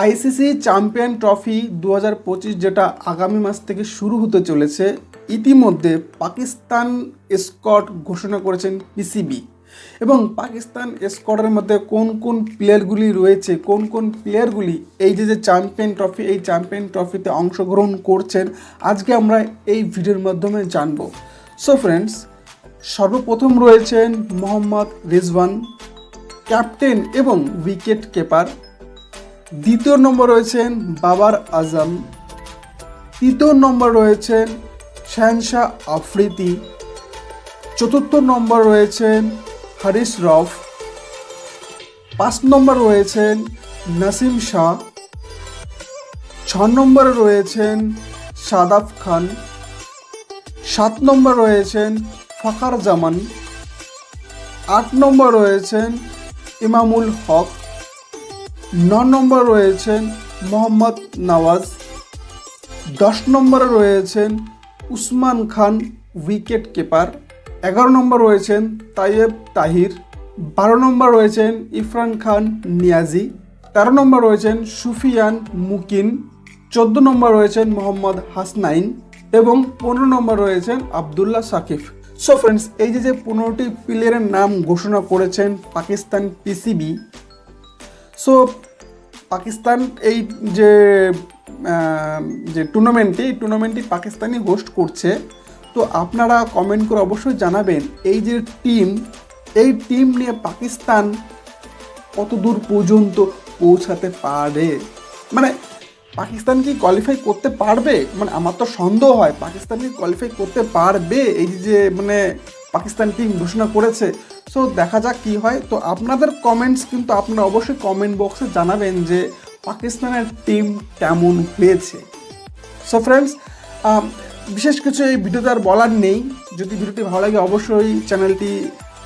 ICC champion trophy দু হাজার পঁচিশ যেটা আগামী মাস থেকে শুরু হতে চলেছে, ইতিমধ্যে পাকিস্তান স্কট ঘোষণা করেছেন পিসিবি। এবং পাকিস্তান স্কোয়াডের মধ্যে কোন কোন প্লেয়ারগুলি রয়েছে, কোন কোন প্লেয়ারগুলি এই যে যে চ্যাম্পিয়ন ট্রফি, এই চ্যাম্পিয়ন ট্রফিতে অংশগ্রহণ করছেন, আজকে আমরা এই ভিডিওর মাধ্যমে জানব। সো ফ্রেন্ডস সর্বপ্রথম রয়েছেন মোহাম্মদ রিজওয়ান ক্যাপ্টেন এবং উইকেট কিপার দ্বিতীয় নম্বর রয়েছেন বাবার আজম। তৃতীয় নম্বর রয়েছেন শাহনশাহ আফ্রিদি। চতুর্থ নম্বর রয়েছেন হারিস রফ। পাঁচ নম্বর রয়েছেন নাসিম শাহ। ছ নম্বরে রয়েছেন সাদাফ খান। সাত নম্বর রয়েছেন ফাকার জামান আট নম্বর রয়েছেন ইমামুল হক। ন নম্বর রয়েছেন মোহাম্মদ নওয়াজ। দশ নম্বরে রয়েছেন উসমান খান উইকেট কিপার। এগারো নম্বর রয়েছেন তাইয়েব তাহির। বারো নম্বর রয়েছেন ইরফান খান নিয়াজি। তেরো নম্বর রয়েছেন সুফিয়ান মুকিন। চোদ্দ নম্বর রয়েছেন মোহাম্মদ হাসনাইন এবং পনেরো নম্বর রয়েছেন আবদুল্লাহ সাকিব। সো ফ্রেন্ডস এই যে যে পনেরোটি প্লেয়ারের নাম ঘোষণা করেছেন পাকিস্তান পিসিবি সো পাকিস্তান এই যে যে টুর্নামেন্টটি এই টুর্নামেন্টটি পাকিস্তানই হোস্ট করছে। তো আপনারা কমেন্ট করে অবশ্যই জানাবেন, এই যে টিম এই টিম নিয়ে পাকিস্তান কত দূর পর্যন্ত পৌঁছাতে পারে? মানে পাকিস্তান কি কোয়ালিফাই করতে পারবে? মানে আমার তো সন্দেহ হয় পাকিস্তান কি কোয়ালিফাই করতে পারবে? এই যে মানে পাকিস্তান টিম ঘোষণা করেছে। সো দেখা যাক কি হয়। তো আপনাদের কমেন্টস কিন্তু আপনারা অবশ্যই কমেন্ট বক্সে জানাবেন যে পাকিস্তানের টিম কেমন হয়েছে। সো ফ্রেন্ডস বিশেষ কিছু এই ভিডিওতে আর বলার নেই। যদি ভিডিওটি ভালো লাগে, অবশ্যই চ্যানেলটি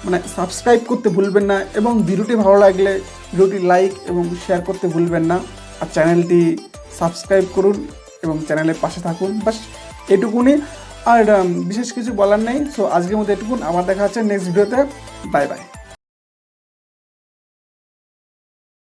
মানে সাবস্ক্রাইব করতে ভুলবেন না এবং ভিডিওটি ভালো লাগলে ভিডিওটি লাইক এবং শেয়ার করতে ভুলবেন না। আর চ্যানেলটি সাবস্ক্রাইব করুন এবং চ্যানেলের পাশে থাকুন। বাস এটুকুনি। আর বিশেষ কিছু বলার নেই। সো আজকের মধ্যে এটুকুন। আবার দেখা হচ্ছে নেক্সট ভিডিওতে বাই বাই